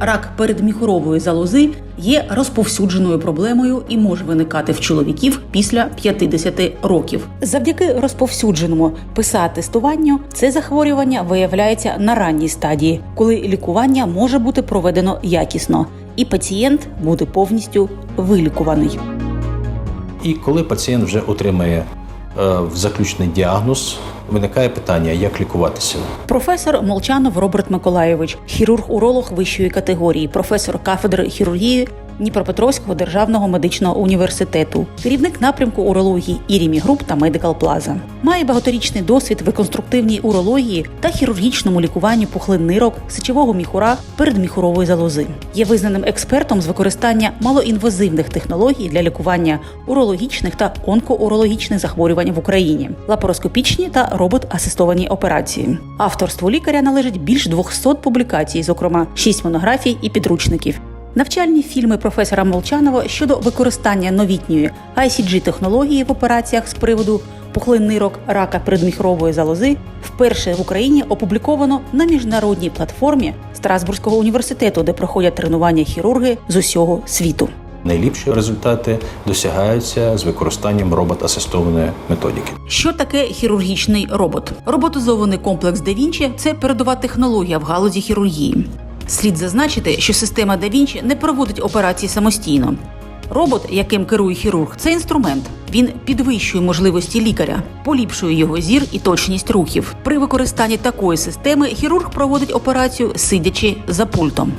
рак передміхурової залози є розповсюдженою проблемою і може виникати в чоловіків після 50 років. Завдяки розповсюдженому ПСА-тестуванню це захворювання виявляється на ранній стадії, коли лікування може бути проведено якісно, і пацієнт буде повністю вилікуваний. І коли пацієнт вже отримає е, заключний діагноз, виникає питання, як лікуватися. Професор Молчанов Роберт Миколаєвич, хірург-уролог вищої категорії, професор кафедри хірургії Дніпропетровського державного медичного університету, керівник напрямку урології Ірімі Груп та Медикал Плаза. Має багаторічний досвід в реконструктивній урології та хірургічному лікуванні пухлин нирок, сечового міхура, передміхурової залози. Є визнаним експертом з використання малоінвазивних технологій для лікування урологічних та онкоурологічних захворювань в Україні, лапароскопічні та робот-асистовані операції. Авторству лікаря належить більш 200 публікацій, зокрема 6 монографій і підручників. Навчальні фільми професора Молчанова щодо використання новітньої ICG технології в операціях з приводу пухлин нирок рака передміхрової залози вперше в Україні опубліковано на міжнародній платформі Страсбурзького університету, де проходять тренування хірурги з усього світу. Найліпші результати досягаються з використанням робот-асистованої методики. Що таке хірургічний робот? Роботизований комплекс Da Vinci – це передова технологія в галузі хірургії. Слід зазначити, що система Da Vinci не проводить операції самостійно. Робот, яким керує хірург, це інструмент. Він підвищує можливості лікаря, поліпшує його зір і точність рухів. При використанні такої системи хірург проводить операцію, сидячи за пультом.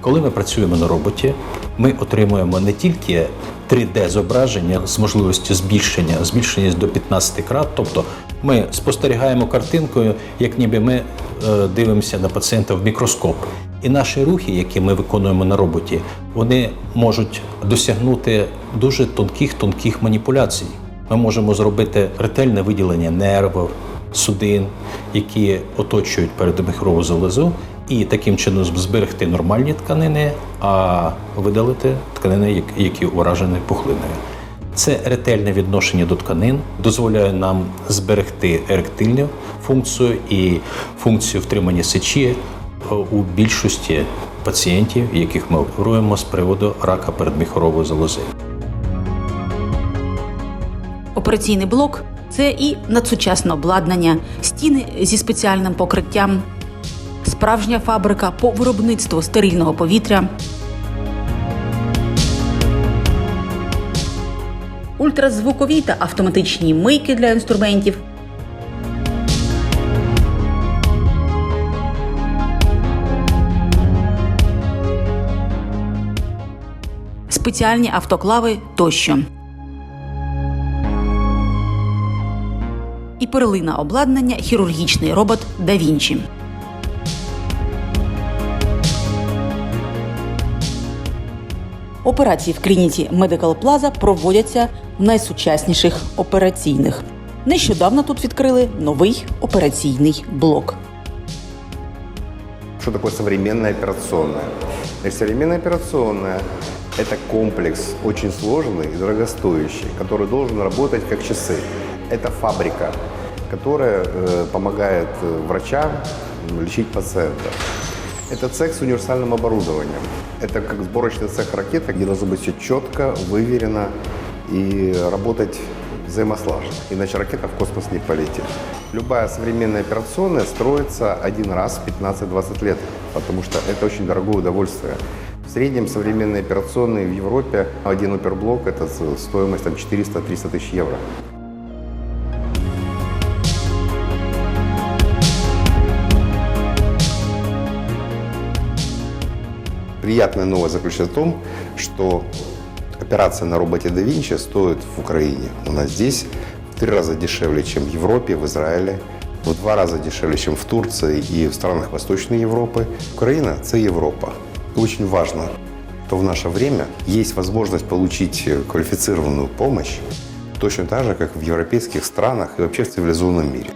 Коли ми працюємо на роботі, ми отримуємо не тільки 3D-зображення з можливістю збільшення, збільшення до 15 крат, тобто ми спостерігаємо картинкою, як ніби ми е, дивимося на пацієнта в мікроскоп. І наші рухи, які ми виконуємо на роботі, вони можуть досягнути дуже тонких тонких маніпуляцій. Ми можемо зробити ретельне виділення нервів, судин, які оточують передміхрову залозу, і таким чином зберегти нормальні тканини, а видалити тканини, які уражені пухлиною. Це ретельне відношення до тканин дозволяє нам зберегти еректильну функцію і функцію втримання сечі у більшості пацієнтів, яких ми оперуємо з приводу рака передміхорової залози. Операційний блок це і надсучасне обладнання, стіни зі спеціальним покриттям, справжня фабрика по виробництву стерильного повітря. Ультразвукові та автоматичні мийки для інструментів. Спеціальні автоклави тощо. і перлина обладнання хірургічний робот Да Вінчі. Операції в клініці Medical Plaza проводяться в найсучасніших операційних. Нещодавно тут відкрили новий операційний блок. Такое современная операционная? Значит, современная операционная – это комплекс очень сложный и дорогостоящий, который должен работать как часы. Это фабрика, которая э, помогает э, врачам лечить пациента. Это цех с универсальным оборудованием. Это как сборочный цех ракеты, где должно быть все четко, выверено и работать взаимослаженно. Иначе ракета в космос не полетит. Любая современная операционная строится один раз в 15-20 лет, потому что это очень дорогое удовольствие. Среднем современные операционные в Европе, один оперблок – это стоимость там, 400-300 тысяч евро. Приятная новость заключается в том, что операция на роботе да Винчи стоит в Украине. У нас здесь в три раза дешевле, чем в Европе, в Израиле, в два раза дешевле, чем в Турции и в странах Восточной Европы. Украина – это Европа. Очень важно, что в наше время есть возможность получить квалифицированную помощь точно так же, как в европейских странах и вообще в цивилизованном мире.